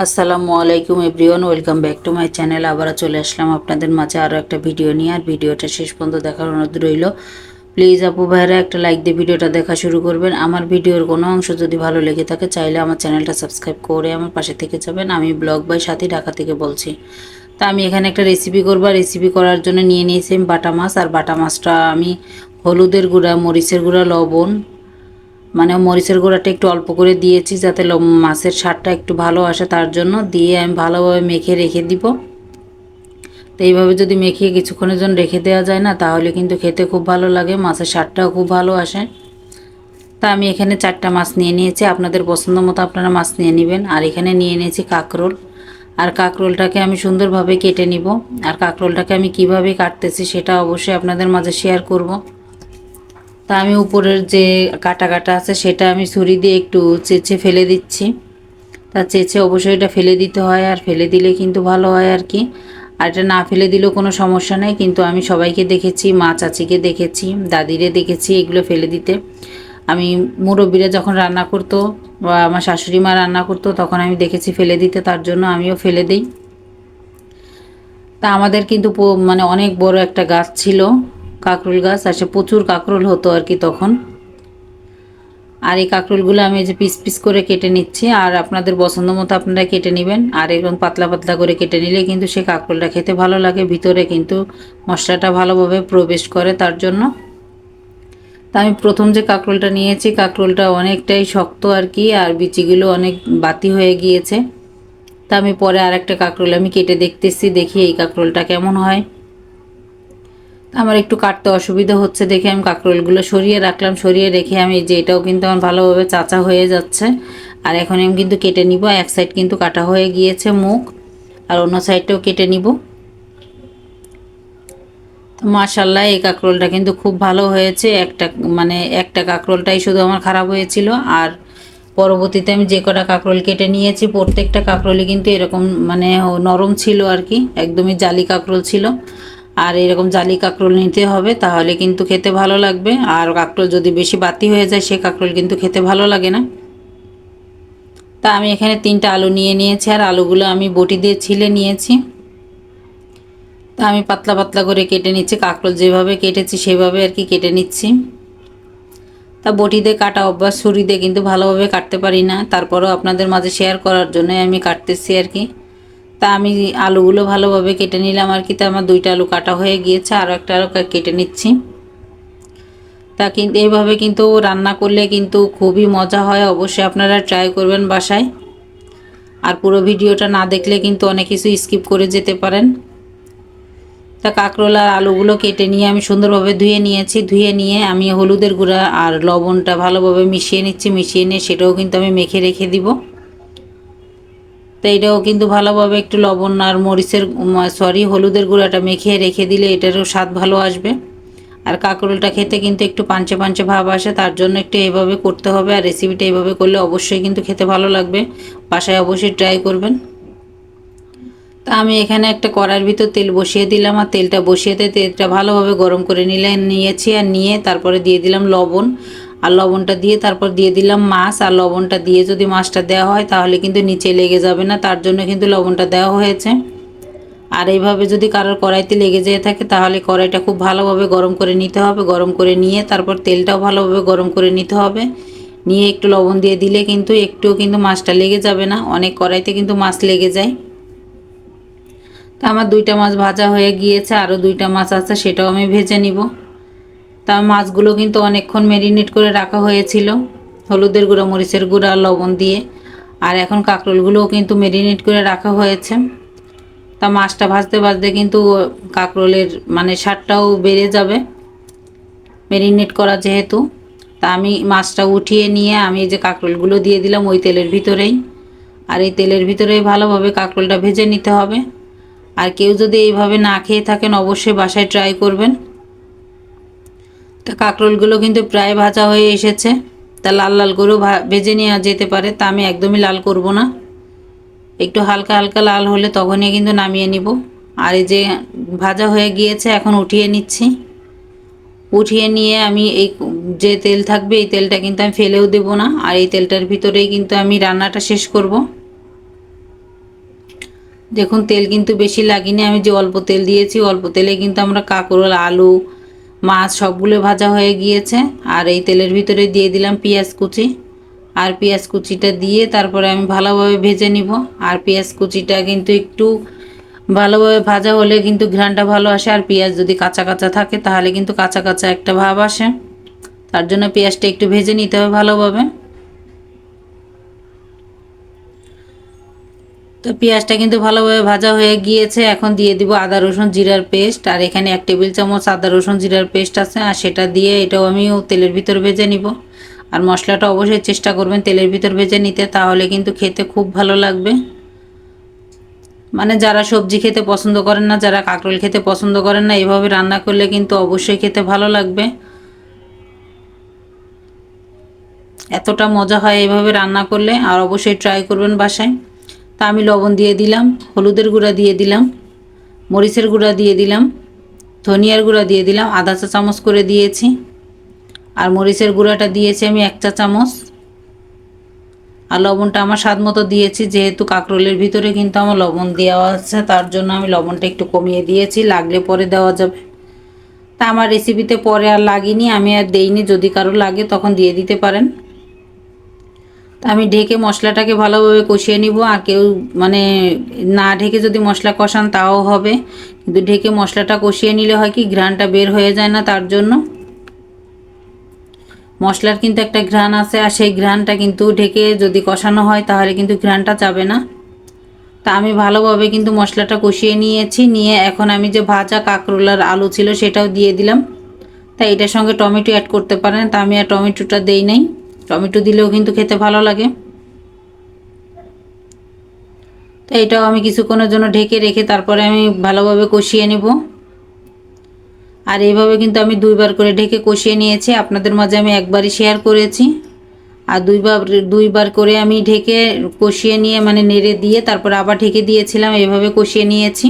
আসসালামু আলাইকুম everyone, welcome back to my channel. আবারও চলে আসলাম আপনাদের মাঝে আরও একটা ভিডিও নিয়ে, আর ভিডিওটা শেষ পর্যন্ত দেখার অনুরোধ রইল। প্লিজ আপু ভাইরা একটা লাইক দিয়ে ভিডিওটা দেখা শুরু করবেন। আমার ভিডিওর কোনো অংশ যদি ভালো লেগে থাকে, চাইলে আমার চ্যানেলটা সাবস্ক্রাইব করে আমার পাশে থেকে যাবেন। আমি ব্লগ বাই সাথী ঢাকা থেকে বলছি। তা আমি এখানে একটা রেসিপি করব। রেসিপি করার জন্য নিয়ে নিয়েছি বাটা মাছ। আর বাটা মাছটা আমি হলুদের গুঁড়া, মরিচের গুঁড়া, লবণ মানে মরিচের গুঁড়াটা একটু অল্প করে দিয়েছি যাতে মাছের স্বাদটা একটু ভালো আসে, তার জন্য দিয়ে আমি ভালোভাবে মেখে রেখে দিব। তো এইভাবে যদি মেখে কিছুক্ষণের জন্য রেখে দেওয়া যায় না, তাহলে কিন্তু খেতে খুব ভালো লাগে, মাছের স্বাদটাও খুব ভালো আসে। তা আমি এখানে চারটা মাছ নিয়ে নিয়েছি, আপনাদের পছন্দ মতো আপনারা মাছ নিয়ে নেবেন। আর এখানে নিয়ে নিয়েছি কাঁকরোল। আর কাঁকরোলটাকে আমি সুন্দরভাবে কেটে নিব। আর কাঁকরোলটাকে আমি কীভাবে কাটতেছি সেটা অবশ্যই আপনাদের মাঝে শেয়ার করব। তা আমি উপরের যে কাটা কাটা আছে সেটা আমি ছুরি দিয়ে একটু চেঁচে ফেলে দিচ্ছি। তা চেঁচে অবশ্যই এটা ফেলে দিতে হয় আর ফেলে দিলে কিন্তু ভালো হয় আর কি। আর এটা না ফেলে দিলেও কোনো সমস্যা নেই, কিন্তু আমি সবাইকে দেখেছি, মা চাচিকে দেখেছি, দাদিরে দেখেছি এগুলো ফেলে দিতে। আমি মুরব্বীরা যখন রান্না করতো বা আমার শাশুড়ি মা রান্না করতো তখন আমি দেখেছি ফেলে দিতে, তার জন্য আমিও ফেলে দিই। তা আমাদের কিন্তু মানে অনেক বড় একটা গাছ ছিল। কাঁকরোল গাছ, আর সে প্রচুর কাঁকরোল হতো আর কি তখন। আর এই কাঁকরোলগুলো আমি যে পিস পিস করে কেটে নিচ্ছি, আর আপনাদের পছন্দ মতো আপনারা কেটে নেবেন। আর এরকম পাতলা পাতলা করে কেটে নিলে কিন্তু সে কাঁকরোলটা খেতে ভালো লাগে, ভিতরে কিন্তু মশলাটা ভালোভাবে প্রবেশ করে তার জন্য। তা আমি প্রথম যে কাঁকরোলটা নিয়েছি, কাঁকরোলটা অনেকটাই শক্ত আর কি, আর বিচিগুলো অনেক বাতি হয়ে গিয়েছে। তা আমি পরে আর একটা কাঁকরোল আমি কেটে দেখতেছি, দেখি এই কাঁকরোলটা কেমন হয়। আমার একটু কাটতে অসুবিধা হচ্ছে দেখে আমি কাঁকরোলগুলো সরিয়ে রাখলাম, সরিয়ে রেখে আমি যে এটাও কিন্তু আমার ভালোভাবে চাচা হয়ে যাচ্ছে। আর এখন আমি কিন্তু কেটে নিব, এক সাইড কিন্তু কাটা হয়ে গিয়েছে মুখ, আর অন্য সাইডটাও কেটে নিব। তো মাশাল্লাহ এই কাঁকরোলটা কিন্তু খুব ভালো হয়েছে। একটা মানে একটা কাঁকরোলটাই শুধু আমার খারাপ হয়েছিল। আর পরবর্তীতে আমি যে কটা কাঁকরোল কেটে নিয়েছি, প্রত্যেকটা কাঁকরোলই কিন্তু এরকম মানে নরম ছিল আর কি, একদমই জালি কাঁকরোল ছিল। আর এরকম জালি কাঁকরোল নিতে হবে, তাহলে কিন্তু খেতে ভালো লাগবে। আর কাঁকরোল যদি বেশি বাতি হয়ে যায়, সে কাঁকরোল কিন্তু খেতে ভালো লাগে না। তা আমি এখানে তিনটা আলু নিয়ে নিয়েছি, আর আলুগুলো আমি বটি দিয়ে ছিলে নিয়েছি। তা আমি পাতলা পাতলা করে কেটে নিচ্ছি, কাঁকরোল যেভাবে কেটেছি সেভাবে আর কি কেটে নিচ্ছি। তা বটি দিয়ে কাটা অভ্যাস, ছুরি দিয়ে কিন্তু ভালোভাবে কাটতে পারি না। তারপরেও আপনাদের মাঝে শেয়ার করার জন্যই আমি কাটতেছি আর কি। তা আমি আলুগুলো ভালোভাবে কেটে নিলাম আর কি। তা আমার দুইটা আলু কাটা হয়ে গিয়েছে আরও একটা আলু কেটে নিচ্ছি। তা কিন্তু এইভাবে কিন্তু রান্না করলে কিন্তু খুবই মজা হয়, অবশ্যই আপনারা ট্রাই করবেন বাসায়। আর পুরো ভিডিওটা না দেখলে কিন্তু অনেক কিছু স্কিপ করে যেতে পারেন। তা কাঁকরোল আর আলুগুলো কেটে নিয়ে আমি সুন্দরভাবে ধুয়ে নিয়েছি। ধুয়ে নিয়ে আমি হলুদের গুঁড়া আর লবণটা ভালোভাবে মিশিয়ে নিচ্ছি, মিশিয়ে নিয়ে সেটাও কিন্তু আমি মেখে রেখে দিব। তো এটাও কিন্তু ভালোভাবে একটু লবণ আর মরিচের সরি হলুদের গুঁড়াটা মেখে রেখে দিলে এটারও স্বাদ ভালো আসবে। আর কাঁকরোলটা খেতে কিন্তু একটু পাঞ্চে পাঞ্চে ভাব আসে, তার জন্য একটু এভাবে করতে হবে। আর রেসিপিটা এভাবে করলে অবশ্যই কিন্তু খেতে ভালো লাগবে। বাসায় অবশ্যই ট্রাই করবেন। তা আমি এখানে একটা কড়ার ভিতর তেল বসিয়ে দিলাম। আর তেলটা বসিয়ে দিয়ে তেলটা ভালোভাবে গরম করে নিলে, নিয়েছি আর নিয়ে তারপরে দিয়ে দিলাম লবণ। আর লবণটা দিয়ে তারপর দিয়ে দিলাম মাছ, আর লবণটা দিয়ে যদি মাছটা দেওয়া হয় তাহলে কিন্তু নিচে লেগে যাবে না, তার জন্য কিন্তু লবণটা দেওয়া হয়েছে। আর এইভাবে যদি কারোর কড়াইতে লেগে যেয়ে থাকে তাহলে কড়াইটা খুব ভালোভাবে গরম করে নিতে হবে, গরম করে নিয়ে তারপর তেলটাও ভালোভাবে গরম করে নিতে হবে। নিয়ে একটু লবণ দিয়ে দিলে কিন্তু একটুও কিন্তু মাছটা লেগে যাবে না, অনেক কড়াইতে কিন্তু মাছ লেগে যায়। তা আমার দুইটা মাছ ভাজা হয়ে গিয়েছে, আরও দুইটা মাছ আছে, সেটাও আমি ভেজে নিব। তা মাছগুলো কিন্তু অনেকক্ষণ ম্যারিনেট করে রাখা হয়েছিল। হলুদের গুঁড়া, মরিচের গুঁড়া, লবণ দিয়ে। আর এখন কাঁকরোলগুলোও কিন্তু ম্যারিনেট করে রাখা হয়েছে। তা মাছটা ভাজতে ভাজতে কিন্তু কাঁকরোলের মানে স্বাদটাও বেড়ে যাবে। ম্যারিনেট করা যেহেতু, তা আমি মাছটা উঠিয়ে নিয়ে আমি যে কাঁকরোলগুলো দিয়ে দিলাম ওই তেলের ভিতরেই। আর এই তেলের ভিতরেই ভালোভাবে কাঁকরোলটা ভেজে নিতে হবে। আর কেউ যদি এইভাবে না খেয়ে থাকেন, অবশ্যই বাসায় ট্রাই করবেন। তা কাঁকরোলগুলো কিন্তু প্রায় ভাজা হয়ে এসেছে। তা লাল লাল করেও ভেজে নেওয়া যেতে পারে, তা আমি একদমই লাল করব না। একটু হালকা হালকা লাল হলে তখনই কিন্তু নামিয়ে নিব। আর এই যে ভাজা হয়ে গিয়েছে, এখন উঠিয়ে নিচ্ছি। উঠিয়ে নিয়ে আমি এই যে তেল থাকবে, এই তেলটা কিন্তু আমি ফেলেও দেব না। আর এই তেলটার ভিতরেই কিন্তু আমি রান্নাটা শেষ করব। দেখুন, তেল কিন্তু বেশি লাগেনি। আমি যে অল্প তেল দিয়েছি, অল্প তেলে কিন্তু আমরা কাঁকরোল, আলু মাছ সবগুলো ভাজা হয়ে গিয়েছে, আর এই তেলের ভিতরে দিয়ে দিলাম পেঁয়াজ কুচি। আর পেঁয়াজ কুচিটা দিয়ে তারপরে আমি ভালোভাবে ভেজে নিব। আর পেঁয়াজ কুচিটা কিন্তু একটু ভালোভাবে ভাজা হলে কিন্তু ঘ্রানটা ভালো আসে, আর পেঁয়াজ যদি কাঁচা কাঁচা থাকে তাহলে কিন্তু কাঁচা কাঁচা একটা ভাব আসে। তার জন্য পেঁয়াজটা একটু ভেজে নিতে হবে ভালোভাবে। তো পেঁয়াজটা কিন্তু ভালোভাবে ভাজা হয়ে গিয়েছে। এখন দিয়ে দিব আদা, রসুন, জিরার পেস্ট। আর এখানে এক টেবিল চামচ আদা, রসুন, জিরার পেস্ট আছে। আর সেটা দিয়ে এটাও আমি তেলের ভিতর ভেজে নিব। আর মশলাটা অবশ্যই চেষ্টা করবেন তেলের ভিতর ভেজে নিতে, তাহলে কিন্তু খেতে খুব ভালো লাগবে। মানে যারা সবজি খেতে পছন্দ করেন না, যারা কাঁকরোল খেতে পছন্দ করেন না, এভাবে রান্না করলে কিন্তু অবশ্যই খেতে ভালো লাগবে। এতটা মজা হয় এভাবে রান্না করলে, আর অবশ্যই ট্রাই করবেন বাসায়। তা আমি লবণ দিয়ে দিলাম, হলুদের গুঁড়া দিয়ে দিলাম, মরিচের গুঁড়া দিয়ে দিলাম, ধনিয়ার গুঁড়া দিয়ে দিলাম, আধা চা চামচ করে দিয়েছি। আর মরিচের গুঁড়াটা দিয়েছি আমি এক চা চামচ। আর লবণটা আমার স্বাদ মতো দিয়েছি, যেহেতু কাঁকরোলের ভিতরে কিন্তু আমার লবণ দেওয়া আছে, তার জন্য আমি লবণটা একটু কমিয়ে দিয়েছি, লাগলে পরে দেওয়া যাবে। তা আমার রেসিপিতে পরে আর লাগিনি, আমি আর দেইনি, যদি কারও লাগে তখন দিয়ে দিতে পারেন। আমি ঢেকে মশলাটাকে ভালোভাবে কষিয়ে নিব, আর কেউ মানে না ঢেকে যদি মশলা কষান তাও হবে। কিন্তু ঢেকে মশলাটা কষিয়ে নিলে হয় কি, ঘ্রাণটা বের হয়ে যায় না তার জন্য। মশলার কিন্তু একটা ঘ্রাণ আছে, আর সেই ঘ্রাণটা কিন্তু ঢেকে যদি কষানো হয় তাহলে কিন্তু ঘ্রাণটা যাবে না। তা আমি ভালোভাবে কিন্তু মশলাটা কষিয়ে নিয়েছি, নিয়ে এখন আমি যে ভাজা কাঁকরোলার আলু ছিল সেটাও দিয়ে দিলাম। তাই এটার সঙ্গে টমেটো অ্যাড করতে পারেন, তা আমি আর টমেটোটা দেই নাই। টমেটো দিলেও কিন্তু খেতে ভালো লাগে। তো এটাও আমি কিছুক্ষণের জন্য ঢেকে রেখে তারপরে আমি ভালোভাবে কষিয়ে নেব। আর এইভাবে কিন্তু আমি দুইবার করে ঢেকে কষিয়ে নিয়েছি। আপনাদের মাঝে আমি একবারই শেয়ার করেছি। আর দুইবার দুইবার করে আমি ঢেকে কষিয়ে নিয়ে মানে নেড়ে দিয়ে তারপর আবার ঢেকে দিয়েছিলাম। এইভাবে কষিয়ে নিয়েছি।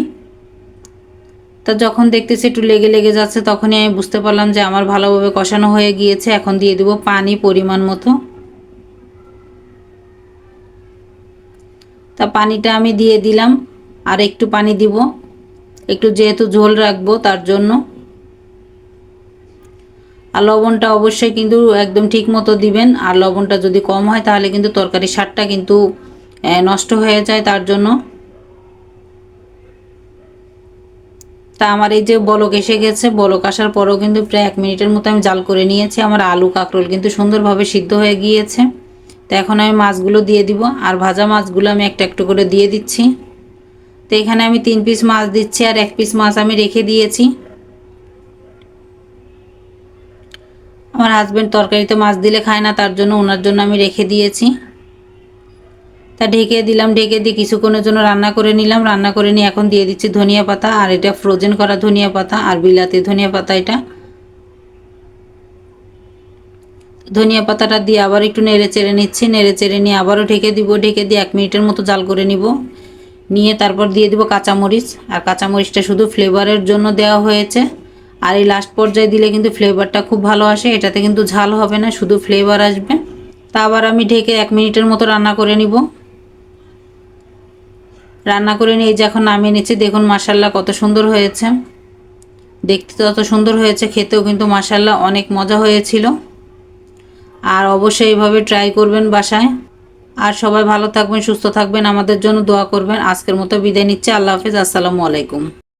তা যখন দেখতেছি একটু লেগে লেগে যাচ্ছে, তখনই আমি বুঝতে পারলাম যে আমার ভালোভাবে কষানো হয়ে গিয়েছে, এখন দিয়ে দেবো পানি পরিমাণ মতো। তা পানিটা আমি দিয়ে দিলাম, আর একটু পানি দিব। একটু যেহেতু ঝোল রাখব তার জন্য। আর লবণটা অবশ্যই কিন্তু একদম ঠিক মতো দিবেন, আর লবণটা যদি কম হয় তাহলে কিন্তু তরকারি স্বাদটা কিন্তু নষ্ট হয়ে যায় তার জন্য। তা আমার এই যে বলক এসে গেছে, বলক আসার পরেও কিন্তু প্রায় এক মিনিটের মতো আমি জাল করে নিয়েছি। আমার আলু, কাঁকরোল কিন্তু সুন্দরভাবে সিদ্ধ হয়ে গিয়েছে। তো এখন আমি মাছগুলো দিয়ে দিব আর ভাজা মাছগুলো আমি একটা একটু করে দিয়ে দিচ্ছি। তো এখানে আমি তিন পিস মাছ দিচ্ছি আর এক পিস মাছ আমি রেখে দিয়েছি। আমার হাজব্যান্ড তরকারিতে মাছ দিলে খায় না, তার জন্য ওনার জন্য আমি রেখে দিয়েছি। তা ঢেকে দিলাম, ঢেকে দিয়ে কিছুক্ষণের জন্য রান্না করে নিলাম। রান্না করে নিয়ে এখন দিয়ে দিচ্ছি ধনিয়া পাতা, আর এটা ফ্রোজেন করা ধনিয়া পাতা আর বিলাতি ধনিয়া পাতা এটা। ধনিয়া পাতাটা দিয়ে আবার একটু নেড়ে চেড়ে নিচ্ছি, নেড়ে চেড়ে নিয়ে আবারও ঢেকে দিব, ঢেকে দিয়ে এক মিনিটের মতো জাল করে নিব। নিয়ে তারপর দিয়ে দিব কাঁচামরিচ, আর কাঁচামরিচটা শুধু ফ্লেভারের জন্য দেওয়া হয়েছে। আর এই লাস্ট পর্যায়ে দিলে কিন্তু ফ্লেভারটা খুব ভালো আসে, এটাতে কিন্তু ঝাল হবে না, শুধু ফ্লেভার আসবে। তা আবার আমি ঢেকে এক মিনিটের মতো রান্না করে নিব। রান্না করে নিয়ে এখন নামিয়ে নিচ্ছি। দেখুন মাসাল্লাহ কত সুন্দর হয়েছে। দেখতে তত সুন্দর হয়েছে, খেতেও কিন্তু মাসাল্লাহ অনেক মজা হয়েছিল। আর অবশ্যই এইভাবে ট্রাই করবেন বাসায়। আর সবাই ভালো থাকবেন, সুস্থ থাকবেন, আমাদের জন্য দোয়া করবেন। আজকের মতো বিদায় নিচ্ছে। আল্লাহ হাফিজ, আসসালামু আলাইকুম।